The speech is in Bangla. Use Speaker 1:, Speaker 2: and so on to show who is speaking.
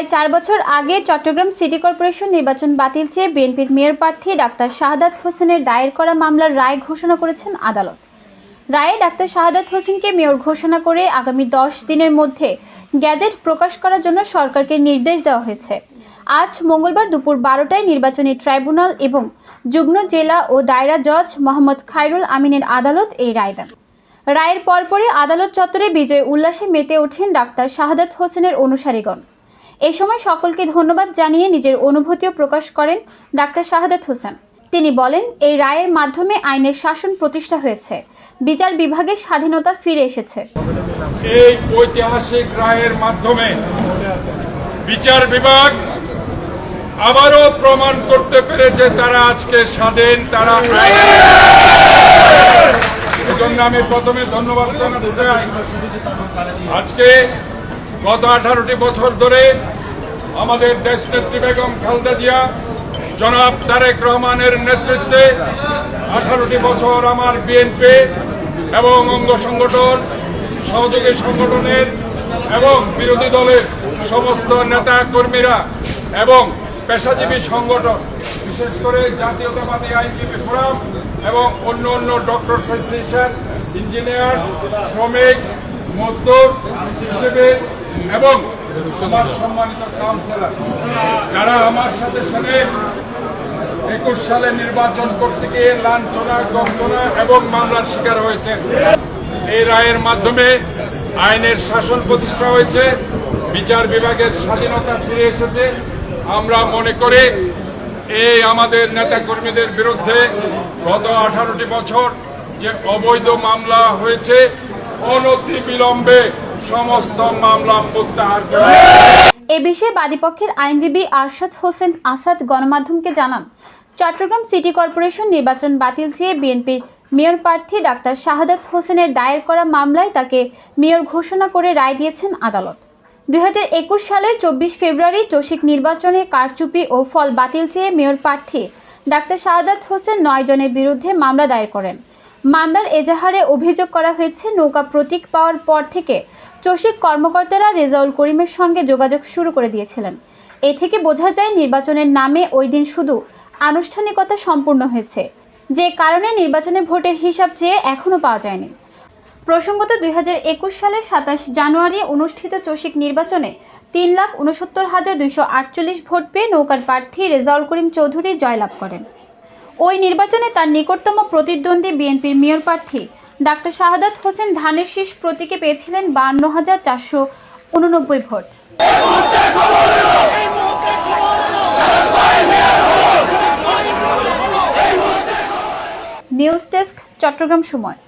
Speaker 1: প্রায় চার বছর আগে চট্টগ্রাম সিটি কর্পোরেশন নির্বাচন বাতিল চেয়ে বিএনপির মেয়র প্রার্থী ডাক্তার শাহাদাত হোসেনের দায়ের করা মামলার রায় ঘোষণা করেছেন আদালত। রায়ে ডাক্তার শাহাদাত হোসেনকে মেয়র ঘোষণা করে আগামী দশ দিনের মধ্যে গ্যাজেট প্রকাশ করার জন্য সরকারকে নির্দেশ দেওয়া হয়েছে। আজ মঙ্গলবার দুপুর বারোটায় নির্বাচনী ট্রাইব্যুনাল এবং যুগ্ম জেলা ও দায়রা জজ মোহাম্মদ খায়রুল আমিনের আদালত এই রায় দেন। রায়ের পরপরই আদালত চত্বরে বিজয় উল্লাসে মেতে ওঠেন ডাক্তার শাহাদাত হোসেনের অনুসারীগণ। এই সময় সকলকে ধন্যবাদ জানিয়ে নিজের অনুভূতিও প্রকাশ করেন ডাক্তার শাহাদাত হোসেন। তিনি বলেন, এই রায়ের মাধ্যমে আইনের শাসন প্রতিষ্ঠা হয়েছে। বিচার বিভাগের স্বাধীনতা ফিরে এসেছে।
Speaker 2: এই ঐতিহাসিক রায়ের মাধ্যমে বিচার বিভাগ আবারও প্রমাণ করতে পেরেছে তারা আজকে স্বাধীন, তারা আমি প্রথমে ধন্যবাদ আজকে গত আঠারোটি বছর ধরে আমাদের দেশ নেত্রী বেগম খালেদা জিয়া, জনাব তারেক রহমানের নেতৃত্বে আঠারোটি বছর আমার বিএনপি এবং অঙ্গ সংগঠন, সহযোগী সংগঠনের এবং বিরোধী দলের সমস্ত নেতা কর্মীরা এবং পেশাজীবী সংগঠন, বিশেষ করে জাতীয়তাবাদী আইনজীবী ফোরাম এবং অন্য অন্য ডক্টর অ্যাসোসিয়েশন ইঞ্জিনিয়ার, শ্রমিক, মজদুর হিসেবে এবং আমার সম্মানিত কাউন্সিলর, যারা আমার সাথে সাথে একুশ সালে নির্বাচন করতে গিয়ে লাঞ্ছনা গঞ্চনা এবং মামলার শিকার হয়েছে। এই রায়ের মাধ্যমে আইনের শাসন প্রতিষ্ঠা হয়েছে, বিচার বিভাগের স্বাধীনতা ফিরে এসেছে। আমরা মনে করি এই আমাদের নেতাকর্মীদের বিরুদ্ধে গত আঠারোটি বছর যে অবৈধ মামলা হয়েছে অনতি বিলম্বে সমস্ত মামলা প্রত্যাহার করা।
Speaker 1: এ বিষয়ে বাদীপক্ষের আইনজীবী আরশাদ হোসেন আসাদ গণমাধ্যমকে জানান, চট্টগ্রাম সিটি কর্পোরেশন নির্বাচন বাতিল চেয়ে বিএনপির মেয়র প্রার্থী ডাক্তার শাহাদাত হোসেনের দায়ের করা মামলায় তাকে মেয়র ঘোষণা করে রায় দিয়েছেন আদালত। দুই হাজার একুশ সালের চব্বিশ ফেব্রুয়ারি চসিক নির্বাচনে কারচুপি ও ফল বাতিল চেয়ে মেয়র প্রার্থী ডাক্তার শাহাদাত হোসেন নয় জনের বিরুদ্ধে মামলা দায়ের করেন। মামলার এজাহারে অভিযোগ করা হয়েছে, নৌকা প্রতীক পাওয়ার পর থেকে চসিক কর্মকর্তারা রেজাউল করিমের সঙ্গে যোগাযোগ শুরু করে দিয়েছিলেন। এ থেকে বোঝা যায় নির্বাচনের নামে ওই দিন শুধু আনুষ্ঠানিকতা সম্পূর্ণ হয়েছে। যে কারণে নির্বাচনে ভোটের হিসাব চেয়ে এখনও পাওয়া যায়নি। প্রসঙ্গত দুই হাজার একুশ সালের সাতাশ জানুয়ারি অনুষ্ঠিত চসিক নির্বাচনে তিন লাখ উনসত্তর হাজার দুইশো আটচল্লিশ ভোট পেয়ে নৌকার প্রার্থী রেজাউল করিম চৌধুরী জয়লাভ করেন। ওই নির্বাচনে তার নিকটতম প্রতিদ্বন্দ্বী বিএনপির মেয়র প্রার্থী ডাক্তার শাহাদাত হোসেন ধানের শীষ প্রতীকে পেয়েছিলেন বান্ন হাজার চারশো উননব্বই ভোট। নিউজ ডেস্ক, চট্টগ্রাম সময়।